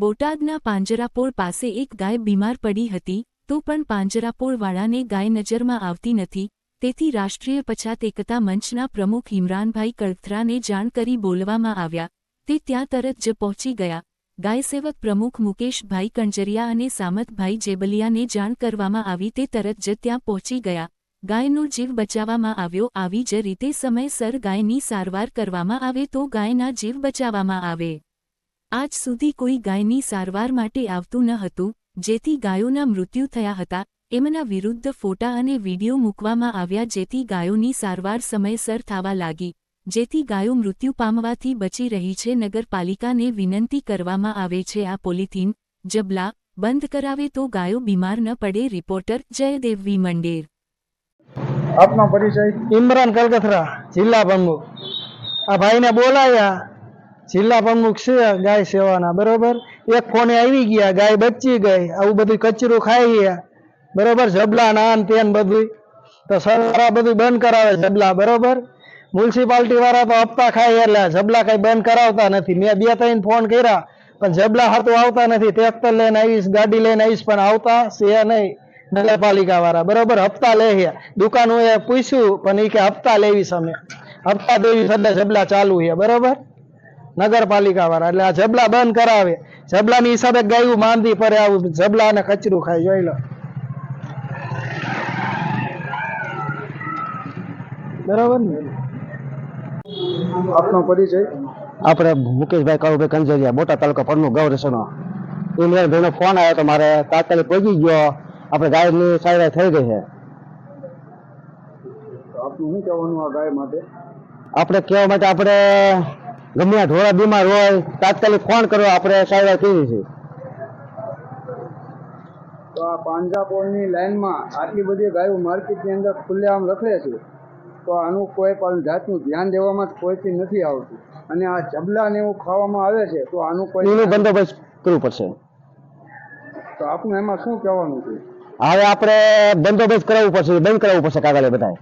બોટાદના પાંજરાપોળ પાસે એક ગાય બીમાર પડી હતી, તો પણ પાંજરાપોળવાળાને ગાય નજરમાં આવતી નથી, તેથી રાષ્ટ્રીય પછાત એકતા મંચના પ્રમુખ ઇમરાનભાઈ કળથરાને જાણ કરી બોલવામાં આવ્યા. તે ત્યાં તરત જ પહોંચી ગયા. ગાયસેવક પ્રમુખ મુકેશભાઈ કંજરિયા અને સામતભાઈ જેબલિયાને જાણ કરવામાં આવી તે તરત જ ત્યાં પહોંચી ગયા. ગાયનો જીવ બચાવવામાં આવ્યો, આવી જ રીતે સમયસર ગાયની સારવાર કરવામાં આવે તો ગાયના જીવ બચાવવામાં આવે. આજ સુધી કોઈ ગાયની સારવાર માટે આવતું ન હતું જેથી ગાયોના મૃત્યુ થયા હતા. એમના વિરુદ્ધ ફોટા અને વીડિયો મૂકવામાં આવ્યા જેથી ગાયોની સારવાર સમયસર થવા લાગી જેથી ગાયો મૃત્યુ પામવાથી બચી રહી છે. નગરપાલિકાને વિનંતી કરવામાં આવે છે આ પોલિથીન જબલા બંધ કરાવે તો ગાયો બીમાર ન પડે. રિપોર્ટર જયદેવવી મંડેર. આપનો પરિચય? ઇમરાન કલકથરા જિલ્લા પ્રમુખ આ ભાઈને બોલાયા જિલ્લા પ્રમુખ છે, ગાય સેવાના, બરોબર? એક ફોને આવી ગયા, ગાય બચી ગઈ, આવું બધું કચરું ખાઈ ગયા, બરોબર? જબલા નાન, તેન બધું તો સરકાર બધું બંધ કરાવે જબલા બરોબર? મ્યુનિસિપાલિટી વાળા તો હપ્તા ખાય એટલે જબલા કઈ બંધ કરાવતા નથી. મેં બે ત્રણ ફોન કર્યા, પણ જબલા હાથું આવતા નથી. ટ્રેક્ટર લઈને આવીશ, ગાડી લઈને આવીશ, પણ આવતા છે નહીં. નગરપાલિકા વાળા, બરોબર? હપ્તા લે છે. એ પૂછ્યું, પણ એ કે હપ્તા લેવીશ અમે. હપ્તા દેવી સદા જબલા ચાલુ છે, બરોબર? નગરપાલિકા વાળા એટલે આ જબલા બંધ કરાવે. જબલાની હિસાબે ગાયું માંદી પડે આવું જબલા અને કચરું ખાય. જોઈ લો. બરોબર ને? આપનો પરિચય? આપણે મુકેશભાઈ કાળુભાઈ કંજરિયા બોટા તાલુકા પરનું ગૌરસનો ઇમરાનભાઈનો ફોન આવ્યો તો મારે તાત્કાલિક પહોંચી ગયો. આપણે ગાયની સારવાર થઈ ગઈ છે. આપનું શું કહેવાનું આ ગાય માટે? આપણે કહેવા માટે આપણે ગમે ઢોળા બીમાર હોય તાત્કાલિક ફોન કરો આપણે સારવાર કરી છે તો આ પાંજરાપોળની લાઈનમાં આટલી બધી ગાયો માર્કેટની અંદર ખુલ્લેઆમ રખડે છે તો આનું કોઈ પણ જાતનું ધ્યાન દેવામાં કોઈથી નથી આવતું. અને આ જબલાને એવું ખાવામાં આવે છે તો આનું કોઈ બંદોબસ્ત કરવું પડશે. તો આપનું એમાં શું કહેવાનું છે? હવે આપણે બંદોબસ્ત કરાવવું પડશે બંધ કરાવવું પડશે કાગળે બધાએ.